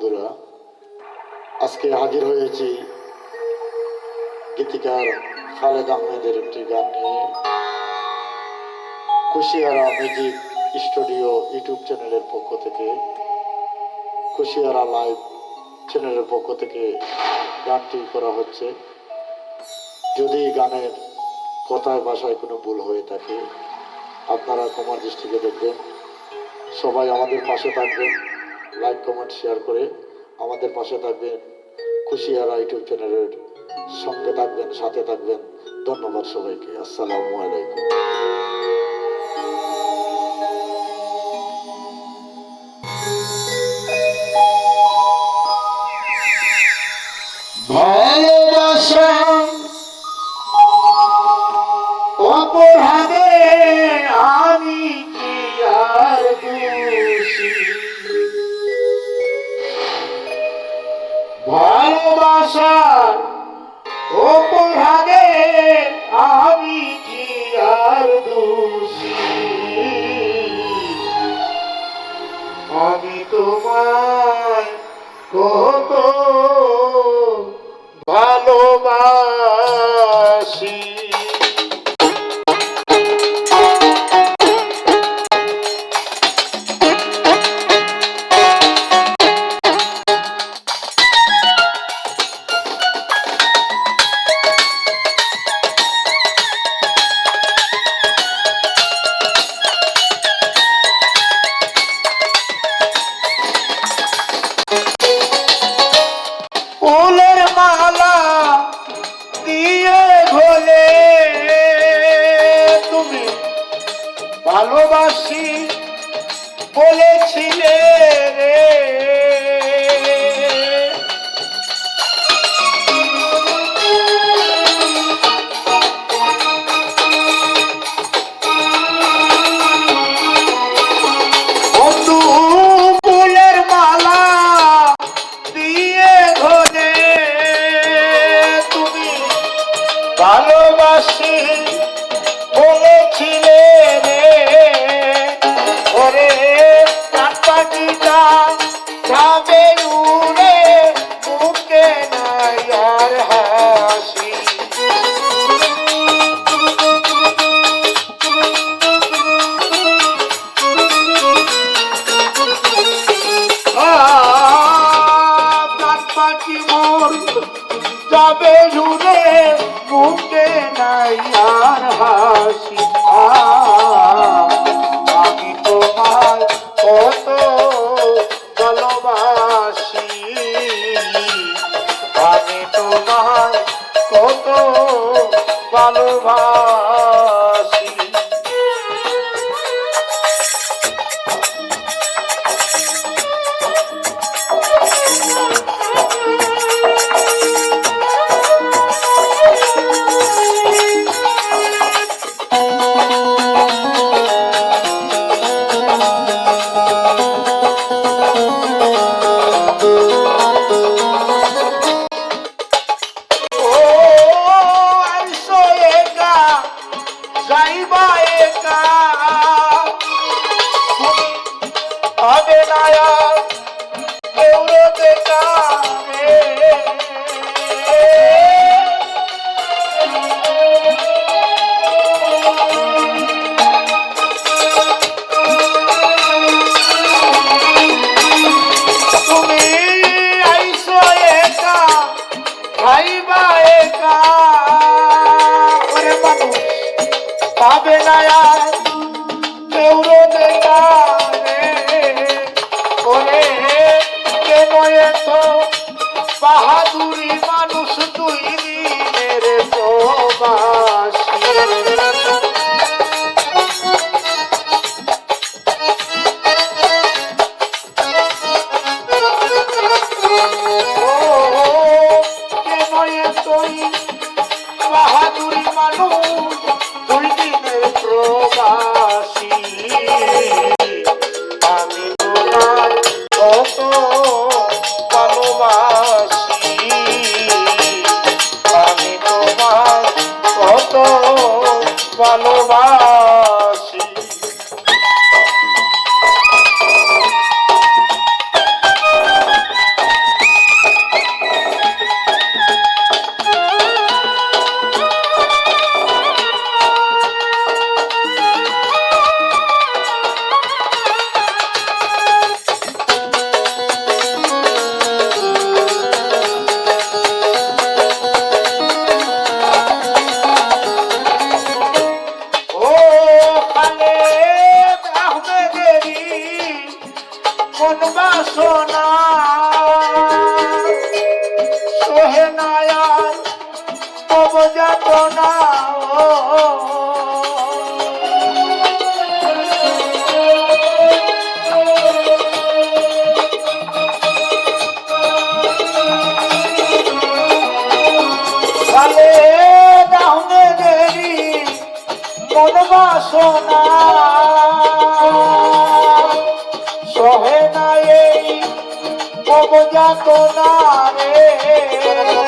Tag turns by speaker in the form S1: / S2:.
S1: বন্ধুরা, আজকে হাজির হয়েছি গীতিকার খালেদ আহমেদের একটি গান নিয়ে। কুশিয়ারা মিউজিক স্টুডিও ইউটিউব চ্যানেলের পক্ষ থেকে, কুশিয়ারা লাইভ চ্যানেলের পক্ষ থেকে গানটি করা হচ্ছে। যদি গানের কথায়, ভাষায় কোনো ভুল হয়ে থাকে, আপনারা কুমার দৃষ্টিকে দেখবেন। সবাই আমাদের পাশে থাকবেন। লাইক কমেন্ট শেয়ার করে আমাদের পাশে থাকবেন। খুশিয়ারা ইউটিউব চ্যানেলের সঙ্গে থাকবেন, সাথে থাকবেন। ধন্যবাদ সবাইকে। আসসালামু আলাইকুম। ভালোবাসার অপরাধে আমি কি আর দোষী? আমি তোমায় কত ফুলের মালা দিয়ে ঘোলে তুমি ভালোবাসি বলেছিলে। ভালোবাসি। পাখি মোর যাবে জুড়ে মুখে নাই আর হাসি। আমি তোমার কত ভালোবাসি। আমি তোমার কত ভালোবাসি। পাবে না আর। কেউরো দেখা ওরে কেন এত বাহাদুরি মানুষ ভালোবাসা যায়
S2: তব যাত না সোনা সহে না এই কব যাত না রে।